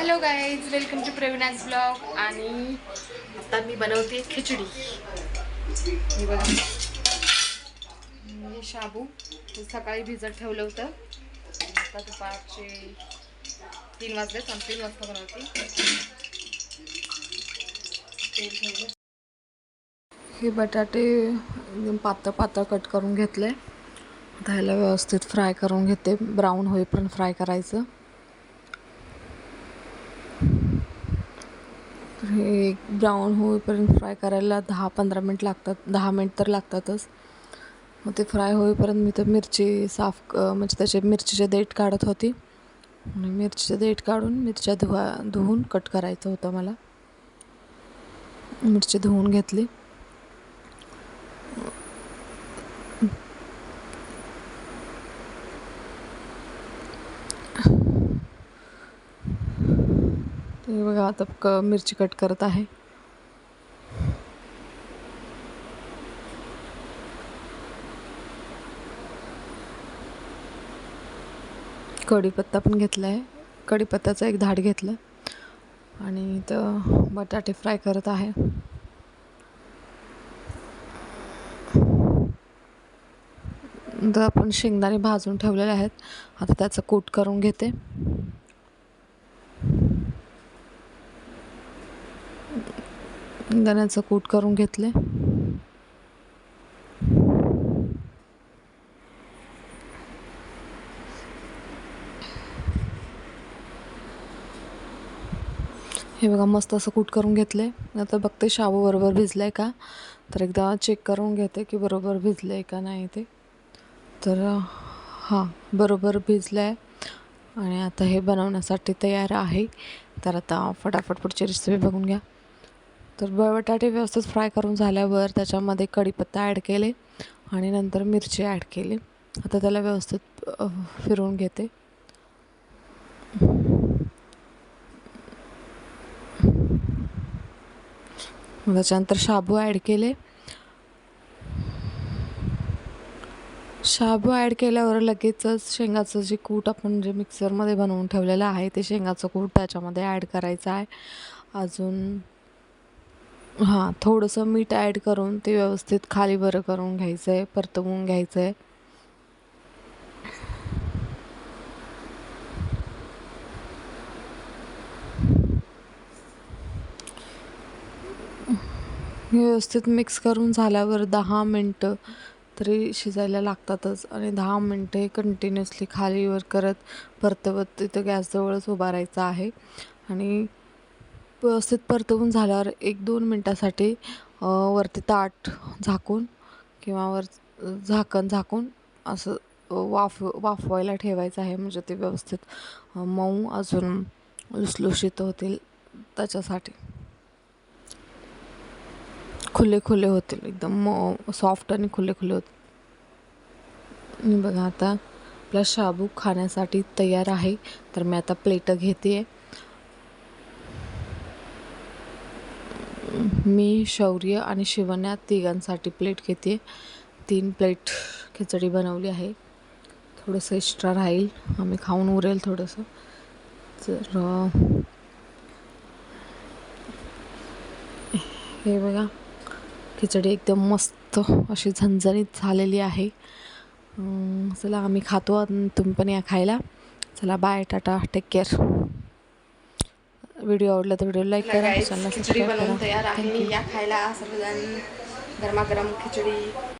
Hello guys welcome to Praveena's blog आणि आता मी बनवते खिचडी. मी बघा. हे शाबू. हे सकाळी भिजत ठेवलं होतं. आता दुपारचे तीन वाजले. आणि तीन वाजता बनवते. तेल हे बटाटे एकदम पातळ पातळ कट करून घेतले. आता ह्याला व्यवस्थित फ्राय करून घेते. ब्राऊन होईपर्यंत फ्राय करायचं. हे ब्राऊन होईपर्यंत फ्राय करायला दहा पंधरा मिनट लागतात. दहा मिनट तर लागतातच. मग ते फ्राय होईपर्यंत मी तर मिरची साफ क म्हणजे त्याचे मिरचीचे देठ काढत होती. आणि मिरचीचे देठ काढून मिरच्या धुवा धुवून कट करायचं होतं मला. मिरची धुवून घेतली ते बघा आता क मिरची कट करत आहे. कढीपत्ता पण घेतला आहे कढीपत्त्याचं एक धाड घेतलं. आणि इथं बटाटे फ्राय करत आहे. तर आपण शेंगदाणे भाजून ठेवलेले आहेत. आता त्याचं कूट करून घेते. शेंगदाण्याचं कूट करून घेतले. हे बघा मस्त असं कूट करून घेतले. आता बघते शाबू बरोबर भिजलं आहे का? तर एकदा चेक करून घेते की बरोबर भिजलं आहे का नाही ते. तर हां बरोबर भिजलं आहे आणि आता हे बनवण्यासाठी तयार आहे. तर आता फटाफट पुढची रेसिपी बघून घ्या. तर बटाटे व्यवस्थित फ्राय करून झाल्यावर त्याच्यामध्ये कढीपत्ता ॲड केले आणि नंतर मिरची ॲड केली. आता त्याला व्यवस्थित फिरवून घेते. त्याच्यानंतर शाबू ॲड केले. शाबू ॲड केल्यावर लगेचच शेंगाचं जे कूट आपण जे मिक्सरमध्ये बनवून ठेवलेलं आहे ते शेंगाचं कूट त्याच्यामध्ये ॲड करायचं आहे. अजून हां थोडंसं मीठ ॲड करून ते व्यवस्थित खाली बरं करून घ्यायचं आहे परतवून घ्यायचं आहे व्यवस्थित मिक्स करून झाल्यावर दहा मिनटं तरी शिजायला लागतातच आणि दहा मिनटे कंटिन्युअसली खालीवर करत परतवत तिथं गॅसजवळच उभा राहायचं आहे. आणि व्यवस्थित परतवून झाल्यावर एक दोन मिनटासाठी वरती ताट झाकून किंवा वर झाकण झाकून असं वाफ वाफवायला ठेवायचं आहे. म्हणजे ते व्यवस्थित मऊ अजून लुसलुशीत होतील त्याच्यासाठी. खुले खुले होतील. एकदम सॉफ्ट आणि खुले खुले होतील. आणि बघा आता आपला शाबू खाण्यासाठी तयार आहे. तर मी आता प्लेटं घेते आहे मी शौर्य आणि शिवन्या तिघांसाठी प्लेट घेते. तीन प्लेट खिचडी बनवली आहे. थोडंसं एक्स्ट्रा राहील. आम्ही खाऊन उरेल थोडंसं. तर हे बघा. खिचडी एकदम मस्त अशी झणझणीत झालेली आहे. चला आम्ही खातो तुम्ही पण या खायला. चला bye tata take care video आवडला तर व्हिडिओ लाईक करा खिचडी बनवून तयार आहे या खायला सर्वजण. गरमागरम खिचडी.